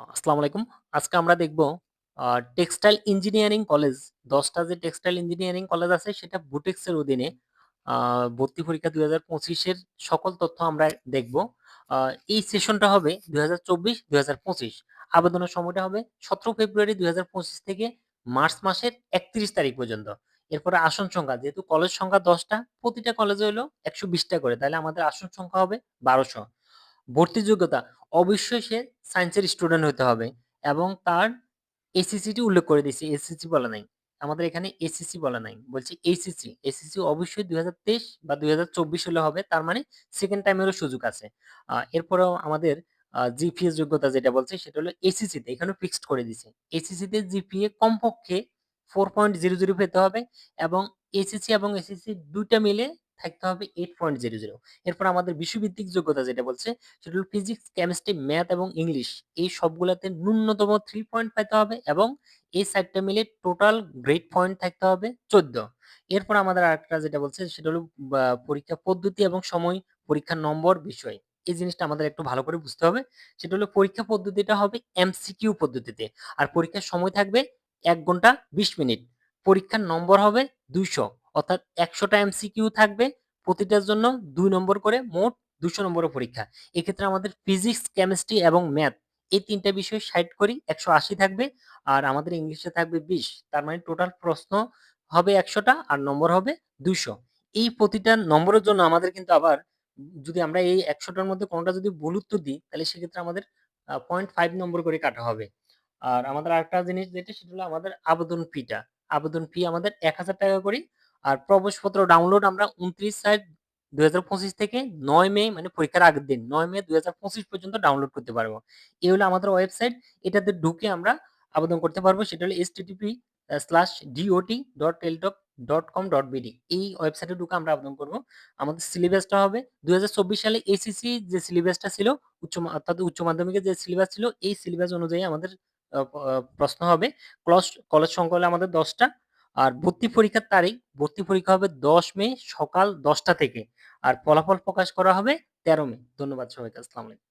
আসসালামু আলাইকুম। আজকে আমরা দেখব টেক্সটাইল ইঞ্জিনিয়ারিং কলেজ ১০ টা যে টেক্সটাইল ইঞ্জিনিয়ারিং কলেজ আছে সেটা বুটেক্স এর অধীনে ভর্তি পরীক্ষা ২০২৫ এর সকল তথ্য আমরা দেখব। এই সেশনটা হবে ২০২৪-২০২৫ আবেদনের সময়টা হবে ১৭ ফেব্রুয়ারি ২০২৫ থেকে মার্চ মাসের ৩১ তারিখ পর্যন্ত। এরপরে আসন সংখ্যা যেহেতু কলেজ সংখ্যা ১০ টা, প্রতিটা কলেজে হইল ১২০ টা করে। তাইলে আমাদের আসন সংখ্যা হবে ১২০০। ভর্তি যোগ্যতা অবশ্যই সে সায়েন্সের স্টুডেন্ট হইতে হবে এবং তার এসইসিটি উল্লেখ করে দিয়েছি। এসইসি বলা নাই। আমাদের এখানে এসইসি বলা নাই। বলছি এইচএসসি। এসইসি অবশ্যই ২০২৩ বা ২০২৪ হলে হবে। তার মানে সেকেন্ড টাইমেরও সুযোগ আছে। এরপরেও আমাদের জিপিএ যোগ্যতা যেটা বলছে সেটা হলো এসইসিতে এখানেও ফিক্সড করে দিছে। এসইসিতে জিপিএ কমপক্ষে 4.00 পেতে হবে এবং এসএসসি এবং এসএসসি ২ টা মিলে থাকতে হবে 8.00 এরপর আমাদের বিষয়ভিত্তিক যোগ্যতা যেটা বলছে সেটা হলো ফিজিক্স, কেমিস্ট্রি, ম্যাথ এবং ইংলিশ এই সবগুলোতে ন্যূনতম থ্রি পয়েন্ট পাইতে হবে এবং এই সাইডটা মিলে টোটাল গ্রেড পয়েন্ট থাকতে হবে ১৪। এরপর আমাদের আরেকটা যেটা বলছে সেটা হলো পরীক্ষা পদ্ধতি এবং সময়, পরীক্ষার নম্বর, বিষয়। এই জিনিসটা আমাদের একটু ভালো করে বুঝতে হবে। সেটা হলো পরীক্ষা পদ্ধতিটা হবে এমসিকিউ পদ্ধতিতে। আর পরীক্ষার সময় থাকবে এক ঘণ্টা ২০ মিনিট। পরীক্ষার নম্বর হবে ২০০ অর্থাৎ ১০০ টা এমসিকিউ থাকবে। প্রতিটার জন্য দুই নম্বর করে মোট দুশো নম্বরের পরীক্ষা। এক্ষেত্রে আমাদের ফিজিক্স, কেমিস্ট্রি এবং ম্যাথ এই ৩ টা বিষয় ৬০ করি ১৮০ থাকবে। আর আমাদের ইংলিশে থাকবে ২০। তার মানে টোটাল প্রশ্ন হবে একশোটা আর নম্বর হবে দুশো এই প্রতিটা নম্বরের জন্য আমাদের কিন্তু আবার যদি আমরা এই একশোটার মধ্যে কোনটা যদি উত্তর দিই তাহলে সেক্ষেত্রে আমাদের পয়েন্ট ফাইভ নম্বর করে কাটা হবে। আর আমাদের আরেকটা জিনিস যেটা সেটা হলো আমাদের আবেদন ফিটা। আবেদন ফি আমাদের ৳১,০০০ করি। আর প্রবেশপত্র ডাউনলোড আমরা ২৯/৭/২০২৫ থেকে নয় মে মানে পরীক্ষার আগের দিন, নয় মে ২০২৫ পর্যন্ত ডাউনলোড করতে পারব। এই হলো আমাদের ওয়েবসাইট। এটাতে ঢুকে আমরা আবেদন করতে পারব। সেটা হলো http://dot.teltok.com.bd এই ওয়েবসাইটে ঢুকে আমরা আবেদন করব। আমাদের সিলেবাসটা হবে ২০২৪ সালে এসিসি যে সিলেবাসটা ছিল, উচ্চ অর্থাৎ উচ্চ মাধ্যমিকের যে সিলেবাস ছিল, এই সিলেবাস অনুযায়ী আমাদের প্রশ্ন হবে। ক্লস, কলেজ সংখ্যা হলো আমাদের ১০ টা। আর ভর্তি পরীক্ষার তারিখ, ভর্তি পরীক্ষা হবে ১০ মে সকাল দশটা থেকে। আর ফলাফল প্রকাশ করা হবে ১৩ মে। ধন্যবাদ সবাইকে। আসসালামু আলাইকুম।